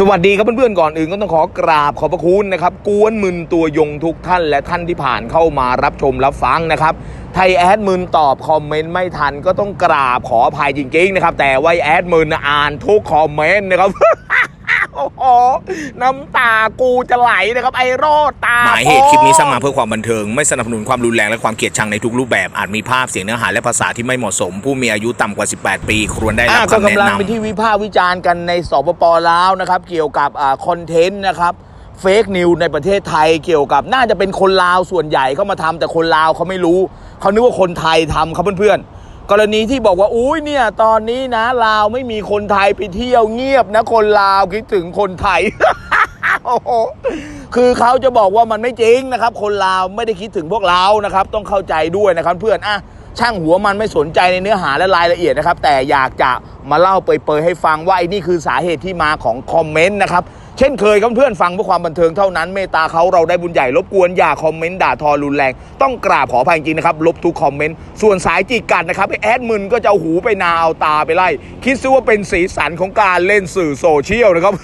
สวัสดีครับเพื่อนๆก่อนอื่นก็ต้องขอกราบขอบพระคุณนะครับกวนมึนตัวยงทุกท่านและท่านที่ผ่านเข้ามารับชมรับฟังนะครับไทยแอดมินตอบคอมเมนต์ไม่ทันก็ต้องกราบขออภัยจริงๆนะครับแต่ว่าแอดมินอ่านทุกคอมเมนต์นะครับ โอ้โหน้ำตากูจะไหลนะครับไอ้โรดตาหมายเหตุคลิปนี้สร้างมาเพื่อความบันเทิง ไม่สนับสนุนความรุนแรงและความเกลียดชังในทุกรูปแบบอาจมีภาพเสียงเนื้อหาและภาษาที่ไม่เหมาะสม ผู้มีอายุต่ำกว่า 18 ปี ควรได้รับอะก็คำแนะกำลังนำเป็นที่วิพากษ์วิจารณ์กันในสปปลาวนะครับเกี่ยวกับอ่าคอนเทนต์นะครับเฟกนิวในประเทศไทยเกี่ยวกับน่าจะเป็นคนลาวส่วนใหญ่เข้ามาทำแต่คนลาวเขาไม่รู้เขานึกว่าคนไทยทำครับเพื่อนๆ กรณีที่บอกว่าอุ้ยเนี่ย ตอนนี้นะลาวไม่มีคนไทยไปเที่ยวเงียบนะคนลาวคิดถึงคนไทย คือเขาจะบอกว่ามันไม่จริงนะครับ คนลาวไม่ได้คิดถึงพวกเรานะครับ ต้องเข้าใจด้วยนะครับเพื่อนอะช่างหัวมันไม่สนใจในเนื้อหาและรายละเอียดนะครับ แต่อยากจะมาเล่าเปรยๆให้ฟังว่าไอ้นี่คือสาเหตุที่มาของคอมเมนต์นะครับ เช่นเคยครับเพื่อนฟังเพื่อความบันเทิงเท่านั้นเมตตาเขาเราได้บุญใหญ่รบกวนอย่าคอมเมนต์ด่าทอรุนแรง ต้องกราบขออภัยจริงนะครับลบทุกคอมเมนต์ส่วนสายจิกกัดนะครับไอแอดมึนก็จะหูไปนาเอาตาไปไล่ คิดซะว่าเป็นสีสันของการเล่นสื่อโซเชียลนะครับ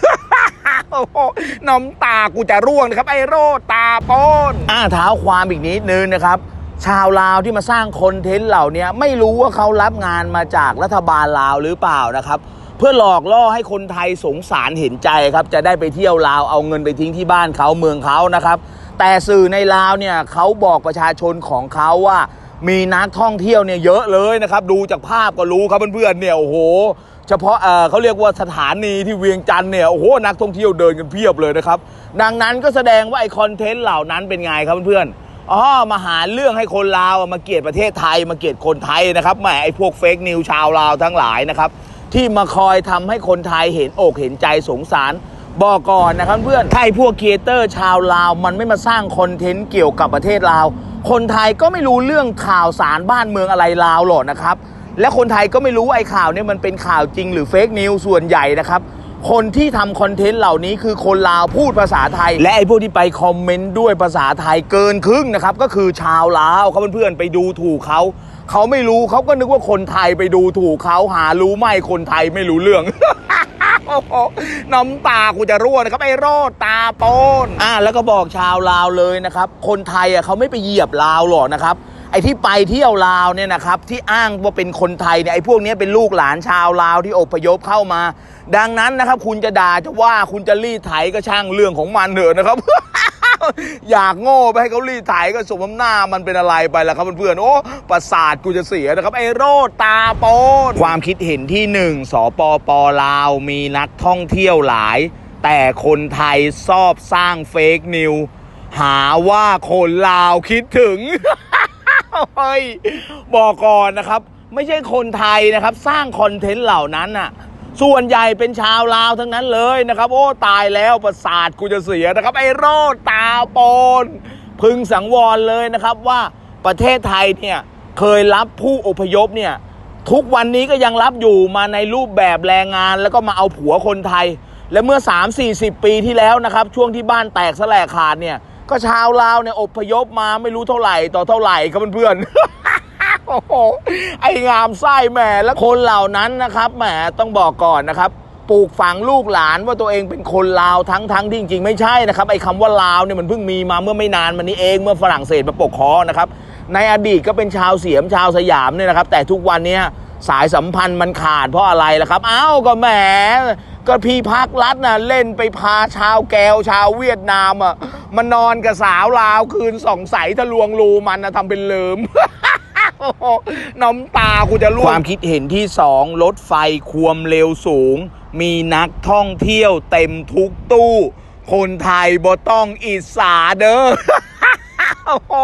น้ำตากูจะร่วงนะครับ ไอโรตาปนอ่าเท้าความอีกนิดนึงนะครับชาวลาวที่มาสร้างคอนเทนต์เหล่านี้ไม่รู้ว่าเขารับงานมาจากรัฐบาลลาวหรือเปล่านะครับ พื่อหลอกล่อให้คนไทยสงสารเห็นใจครับ จะได้ไปเที่ยวลาวเอาเงินไปทิ้งที่บ้านเขาเมืองเขานะครับ แต่สื่อในลาวเนี่ยเขาบอกประชาชนของเขาว่า มีนักท่องเที่ยวเนี่ยเยอะเลยนะครับ ดูจากภาพก็รู้ครับเพื่อนๆเนี่ยโอ้โหเฉพาะเออเขาเรียกว่าสถานีที่เวียงจันทร์เนี่ยโอ้โหนักท่องเที่ยวเดินกันเพียบเลยนะครับ ดังนั้นก็แสดงว่าไอคอนเทนต์เหล่านั้นเป็นไงครับเพื่อนๆอ๋อมาหาเรื่องให้คนลาวมาเกลียดประเทศไทยมาเกลียดคนไทยนะครับแหมไอพวกเฟกนิวชาวลาวทั้งหลายนะครับ ที่มาคอยทำให้คนไทยเห็นอกเห็นใจสงสาร บอกก่อนนะครับเพื่อนไทยพวกครีเอเตอร์ชาวลาว มันไม่มาสร้างคอนเทนต์เกี่ยวกับประเทศลาว คนไทยก็ไม่รู้เรื่องข่าวสารบ้านเมืองอะไรลาวหรอกนะครับ และคนไทยก็ไม่รู้ว่าไอ้ข่าวเนี่ยมันเป็นข่าวจริงหรือเฟกนิวส่วนใหญ่นะครับ คนที่ทำคอนเทนต์เหล่านี้คือคนลาวพูดภาษาไทย และไอ้พวกที่ไปคอมเมนต์ด้วยภาษาไทยเกินครึ่งนะครับก็คือชาวลาวเขาเพื่อนๆไปดูถูกเขาเขาไม่รู้เขาก็นึกว่าคนไทยไปดูถูกเขาหารู้ไหมคนไทยไม่รู้เรื่องโอ้โหน้ำตากูจะร่วงนะครับไอ้โรดตาโปนอ่าแล้วก็บอกชาวลาวเลยนะครับ คนไทยอะเขาไม่ไปเหยียบลาวหรอกนะครับไอ้ที่ไปเที่ยวลาวเนี่ยนะครับที่อ้างว่าเป็นคนไทยเนี่ยไอ้พวกนี้เป็นลูกหลานชาวลาวที่อพยพเข้ามา ดังนั้นนะครับ คุณจะด่าจะว่าคุณจะรีดไถก็ช่างเรื่องของมันเถอะนะครับ อยากโง่ไปให้เขารีดไถก็สมน้ำหน้ามันเป็นอะไรไปล่ะครับเพื่อนๆโอ้ประสาทกูจะเสียนะครับไอ้โรดตาโปนความคิดเห็นที่หนึ่งสปปลาวมีนักท่องเที่ยวหลาย แต่คนไทยชอบสร้างเฟกนิวหาว่าคนลาวคิดถึง เฮ้ยบอกก่อนนะครับ ไม่ใช่คนไทยนะครับ สร้างคอนเทนต์เหล่านั้นน่ะ ส่วนใหญ่เป็นชาวลาวทั้งนั้นเลยนะครับ โอ้ตายแล้วประสาทกูจะเสียนะครับ ไอ้โรดตาปนพึงสังวรเลยนะครับว่าประเทศไทยเนี่ยเคยรับผู้อพยพเนี่ยทุกวันนี้ก็ยังรับอยู่มาในรูปแบบแรงงาน แล้วก็มาเอาผัวคนไทย และเมื่อ 3-40 ปีที่แล้วนะครับ ช่วงที่บ้านแตกแสลกขาดเนี่ย ก็ชาวลาวเนี่ยอพยพมาไม่รู้เท่าไหร่ต่อเท่าไหร่ครับเพื่อนๆโอ้โหไองามไส้แหมและคนเหล่านั้นนะครับแหมต้องบอกก่อนนะครับปลูกฝังลูกหลานว่าตัวเองเป็นคนลาวทั้งทั้งที่จริงๆไม่ใช่นะครับไอ้คำว่าลาวเนี่ยมันเพิ่งมีมาเมื่อไม่นานมานี้เองเมื่อฝรั่งเศสมาปกครองนะครับในอดีตก็เป็นชาวเสียมชาวสยามเนี่ยนะครับ แต่ทุกวันนี้สายสัมพันธ์มันขาดเพราะอะไรล่ะครับอ้าวก็แหม ก็พี่พักรัฐน่ะเล่นไปพาชาวแก้วชาวเวียดนามอะมานอนกับสาวลาวคืนสองใสทะลวงรูมันนะทำเป็นเลืมน้ำตากูจะร่วง ความคิดเห็นที่สองรถไฟความเร็วสูง มีนักท่องเที่ยวเต็มทุกตู้ คนไทยบ่ต้องอิสาเด้อโอ้โห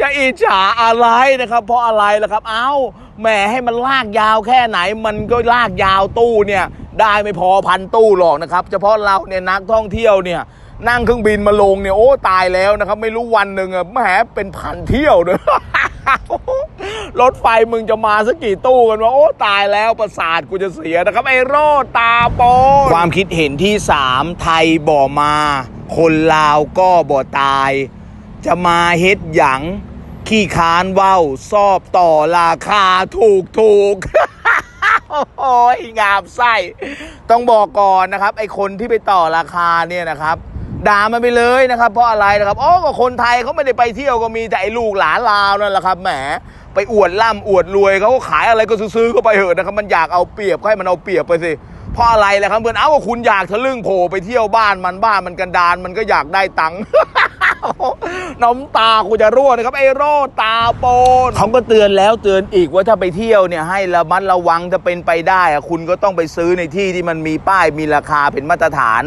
จะอิจฉาอะไรนะครับ เพราะอะไรล่ะครับ เอ้าแหมให้มันลากยาวแค่ไหน มันก็ลากยาวตู้เนี่ย ได้ไม่พอพันตู้หรอกนะครับเฉพาะเราเนี่ยนักท่องเที่ยวเนี่ยนั่งเครื่องบินมาลงเนี่ยโอ้ตายแล้วนะครับ ไม่รู้วันหนึ่งอะแหมเป็นพันเที่ยวเลยรถไฟมึงจะมาสักกี่ตู้กันวะโอ้ตายแล้วประสาทกูจะเสียนะครับ ไอ้โรดตาโปนความคิดเห็นที่สามไทยบ่มา คนลาวก็บ่ตาย จะมาเฮ็ดหยังขี้ค้านเว้า ซอบต่อราคาถูกถูก โอ้ยงามไส้ต้องบอกก่อนนะครับ ไอคนที่ไปต่อราคาเนี่ยนะครับด่ามันไปเลยนะครับ เพราะอะไรนะครับโอ้ก็คนไทยเขาไม่ได้ไปเที่ยวก็มีแต่ไอ้ลูกหลานลาวนั่นแหละครับแหมไปอวดร่ำอวดรวยเขาก็ขายอะไรก็ซื้อๆก็ไปเถอะนะครับ มันอยากเอาเปรียบก็ให้มันเอาเปรียบไปสิเพราะอะไรล่ะครับเพื่อนเอ้าคุณอยากทะลึ่งโผล่ไปเที่ยวบ้านมันบ้านมันกันดานมันก็อยากได้ตังค์ น้ำตากูจะรั่วนะครับไอ้โรตาโปนเขาก็เตือนแล้วเตือนอีกว่าถ้าไปเที่ยวเนี่ยให้ระมัดระวังถ้าเป็นไปได้อะคุณก็ต้องไปซื้อในที่ที่มันมีป้ายมีราคาเป็นมาตรฐาน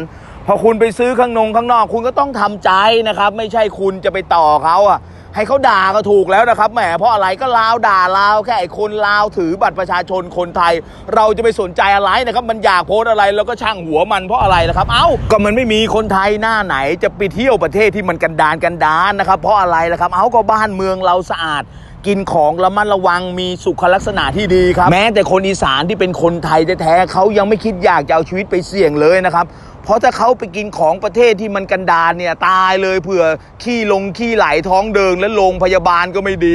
พอคุณไปซื้อข้างนงข้างนอก คุณก็ต้องทำใจนะครับ ไม่ใช่คุณจะไปต่อเขาอะ ให้เขาด่าก็ถูกแล้วนะครับแหมเพราะอะไรก็ลาวด่าลาวแค่ไอ้คนลาวถือบัตรประชาชนคนไทย เราจะไปสนใจอะไรนะครับมันอยากโพสอะไรแล้วก็ช่างหัวมันเพราะอะไรนะครับ เอ้าก็มันไม่มีคนไทยหน้าไหนจะไปเที่ยวประเทศที่มันกันดานกันดานนะครับเพราะอะไรนะครับ เอ้าก็บ้านเมืองเราสะอาดกินของระมัดระวังมีสุขลักษณะที่ดีครับ แม้แต่คนอีสานที่เป็นคนไทยแท้ๆเขายังไม่คิดอยากจะเอาชีวิตไปเสี่ยงเลยนะครับ เพราะถ้าเขาไปกินของประเทศที่มันกันดารเนี่ยตายเลยเผื่อขี้ลงขี้ไหลท้องเดินและโรงพยาบาลก็ไม่ดี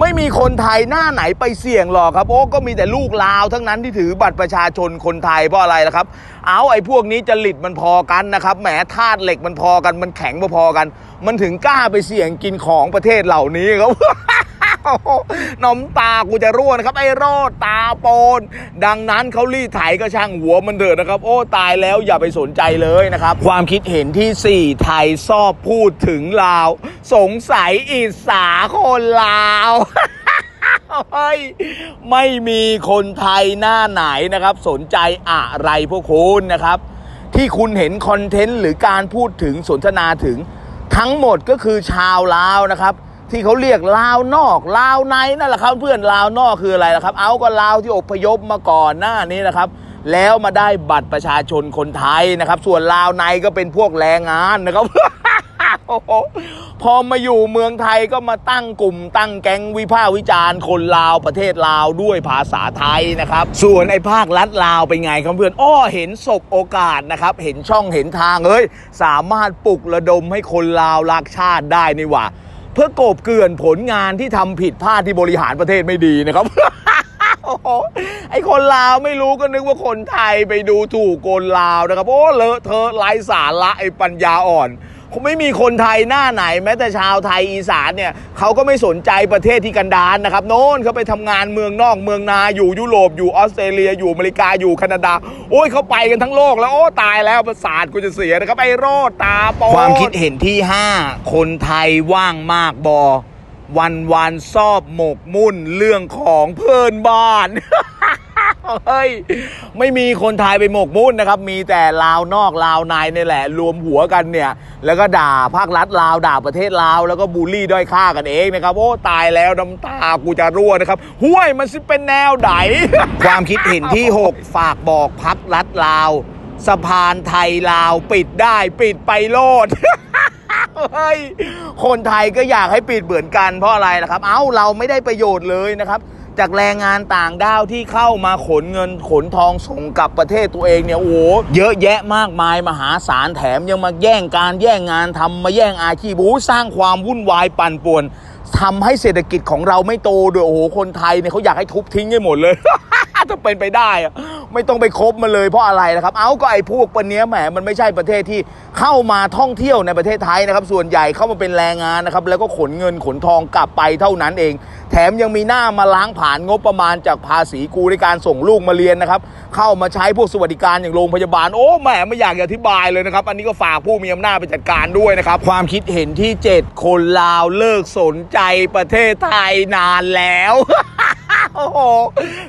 ไม่มีคนไทยหน้าไหนไปเสี่ยงหรอกครับ โอ้ก็มีแต่ลูกลาวทั้งนั้นที่ถือบัตรประชาชนคนไทยเพราะอะไรล่ะครับ เอาไอ้พวกนี้จริตมันพอกันนะครับแหมธาตุเหล็กมันพอกันมันแข็งพอๆกัน มันถึงกล้าไปเสี่ยงกินของประเทศเหล่านี้ครับ น้ำตากูจะร่วนะครับ ไอ้โรดตาโปน ดังนั้นเขารีดไถก็ช่างหัวมันเถอะนะครับ โอ้ตายแล้วอย่าไปสนใจเลยนะครับ ความคิดเห็นที่ 4 ไทยชอบพูดถึงลาว สงสัยอิสาคนลาวไม่มีคนไทยหน้าไหนนะครับ สนใจอะไรพวกคุณนะครับ ที่คุณเห็นคอนเทนต์หรือการพูดถึงสนทนาถึงทั้งหมดก็คือชาวลาวนะครับ ที่เขาเรียกลาวนอกลาวในนั่นแหละครับเพื่อนลาวนอกคืออะไรล่ะครับ เอาก็ลาวที่อพยพมาก่อนหน้านี้นะครับ แล้วมาได้บัตรประชาชนคนไทยนะครับ ส่วนลาวในก็เป็นพวกแรงงานนะครับพอมาอยู่เมืองไทยก็มาตั้งกลุ่ม ตั้งแก๊งวิพากษ์วิจารณ์คนลาวประเทศลาวด้วยภาษาไทยนะครับ ส่วนไอ้ภาครัฐลาวเป็นไงครับเพื่อนอ้อเห็นศพโอกาสนะครับ เห็นช่องเห็นทางเอ้ยสามารถปลุกระดมให้คนลาวรักชาติได้นี่หว่า เพื่อกบเกลื่อนผลงานที่ทำผิดพลาดที่บริหารประเทศไม่ดีนะครับ โอ้โหไอคนลาวไม่รู้ก็นึกว่าคนไทยไปดูถูกคนลาวนะครับ โอ้เลอะเทอะไร้สาระไอปัญญาอ่อน ไม่มีคนไทยหน้าไหน แม้แต่ชาวไทยอีสานเนี่ยเขาก็ไม่สนใจประเทศที่กันดารนะครับโน้นเขาไปทำงานเมืองนอกเมืองนาอยู่ยุโรปอยู่ออสเตรเลียอยู่อเมริกาอยู่แคนาดา โอ้ยเขาไปกันทั้งโลกแล้วโอ้ตายแล้วประสาทกูจะเสียนะครับไอโรดตาปนความคิดเห็นที่ 5 คนไทยว่างมากบอวันวันๆชอบหมกมุ่นเรื่องของเพื่อนบ้าน เฮ้ยไม่มีคนไทยไปหมกมุ่นนะครับ มีแต่ลาวนอกลาวในนี่แหละ รวมหัวกันเนี่ย แล้วก็ด่าภาครัฐลาวด่าประเทศลาว แล้วก็บูลลี่ด้อยค่ากันเองนะครับโอ้ตายแล้วน้ำตากูจะรั่วนะครับห้วยมันสิเป็นแนวไหนความคิดเห็นที่ 6 ฝากบอกพักรัฐลาวสะพานไทยลาวปิดได้ปิดไปโลดเฮ้ยคนไทยก็อยากให้ปิดเหมือนกันเพราะอะไรล่ะครับ เอ้าเราไม่ได้ประโยชน์เลยนะครับ จากแรงงานต่างด้าวที่เข้ามาขนเงินขนทองส่งกลับประเทศตัวเองเนี่ยโอ้โหเยอะแยะมากมายมหาศาลแถมยังมาแย่งการแย่งงานทำมาแย่งอาชีพโอ้สร้างความวุ่นวายปั่นป่วนทำให้เศรษฐกิจของเราไม่โตด้วยโอ้โหคนไทยเนี่ยเขาอยากให้ทุบทิ้งให้หมดเลยถ้าเป็นไปได้อะไม่ต้องไปคบมันเลยเพราะอะไรนะครับ เอาก็ไอ้พวกปนเนี้ยแหมมันไม่ใช่ประเทศที่เข้ามาท่องเที่ยวในประเทศไทยนะครับ ส่วนใหญ่เข้ามาเป็นแรงงานนะครับ แล้วก็ขนเงินขนทองกลับไปเท่านั้นเอง แถมยังมีหน้ามาล้างผ่านงบประมาณจากภาษีกูในการส่งลูกมาเรียนนะครับ เข้ามาใช้พวกสวัสดิการอย่างโรงพยาบาลโอ้แหมไม่อยากอธิบายเลยนะครับ อันนี้ก็ฝากผู้มีอำนาจไปจัดการด้วยนะครับ ความคิดเห็นที่ 7 คนลาวเลิกสนใจประเทศไทยนานแล้วโอ้โห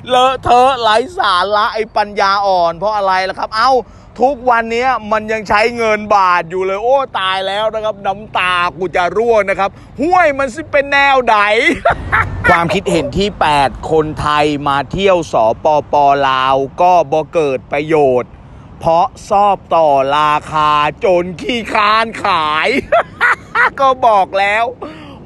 เลอะเทอะไร้สาระไอ้ปัญญาอ่อน เพราะอะไรล่ะครับ เอ้าทุกวันนี้มันยังใช้เงินบาทอยู่เลย โอ้ตายแล้วนะครับ น้ำตากูจะร่วงนะครับ ห้วยมันสิเป็นแนวไหน ความคิดเห็นที่ 8 คนไทยมาเที่ยวสปปลาว ก็บ่เกิดประโยชน์ เพราะซอบต่อราคาจนขี้ค้านขาย ก็บอกแล้ว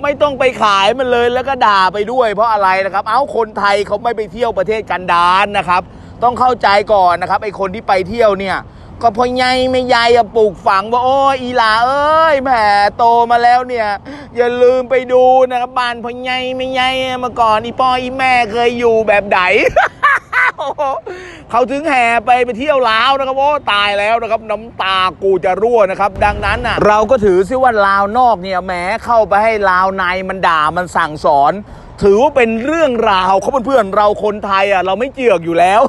ไม่ต้องไปขายมันเลยแล้วก็ด่าไปด้วย เพราะอะไรนะครับ เอ้าคนไทยเขาไม่ไปเที่ยวประเทศกันดารนะครับ ต้องเข้าใจก่อนนะครับไอคนที่ไปเที่ยวเนี่ย ก็พ่อใหญ่ไม่ใหญ่อะปลูกฝังว่าโอ้ยอีหลาเอ้ยแหมโตมาแล้วเนี่ย อย่าลืมไปดูนะครับบ้านพ่อใหญ่ไม่ใหญ่เมื่อก่อนอีพ่ออีแม่เคยอยู่แบบไหนเขาถึงแห่ไปไปเที่ยวลาวนะครับโอ้ตายแล้วนะครับน้ำตากูจะรั่วนะครับ ดังนั้นน่ะ เราก็ถือซิว่าลาวนอกเนี่ยแหมเข้าไปให้ลาวในมันด่ามันสั่งสอน ถือว่าเป็นเรื่องราวเขาเพื่อนๆเราคนไทยอะ เราไม่เจือกอยู่แล้ว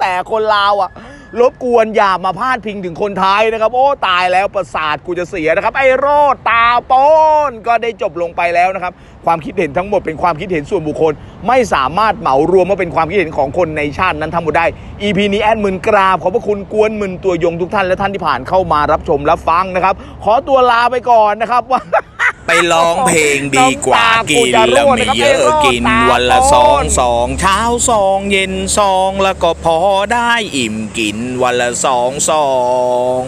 แต่คนลาวอะ รบกวนอย่ามาพาดพิงถึงคนไทยนะครับ โอ้ตายแล้วประสาทกูจะเสียนะครับ ไอ้โรดตาโป้นก็ได้จบลงไปแล้วนะครับ ความคิดเห็นทั้งหมดเป็นความคิดเห็นส่วนบุคคล ไม่สามารถเหมารวมว่าเป็นความคิดเห็นของคนในชาตินั้นทั้งหมดได้ EP นี้แอดมึนกราบขอบพระคุณกวนมึนตัวยงทุกท่านและท่านที่ผ่านเข้ามารับชมรับฟังนะครับ ขอตัวลาไปก่อนนะครับว่า ไปร้องเพลงดีกว่ากินแล้วไม่เยอะกินวันละสองสองเช้าสองเย็นสองแล้วก็พอได้อิ่มกินวันละสองสอง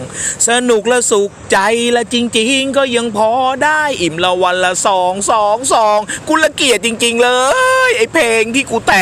สนุกและสุขใจและจริง ๆ ก็ยังพอได้อิ่มละวันละสองสองสองกูละเกียดจริง ๆ เลย ไอเพลงที่กูแต่ง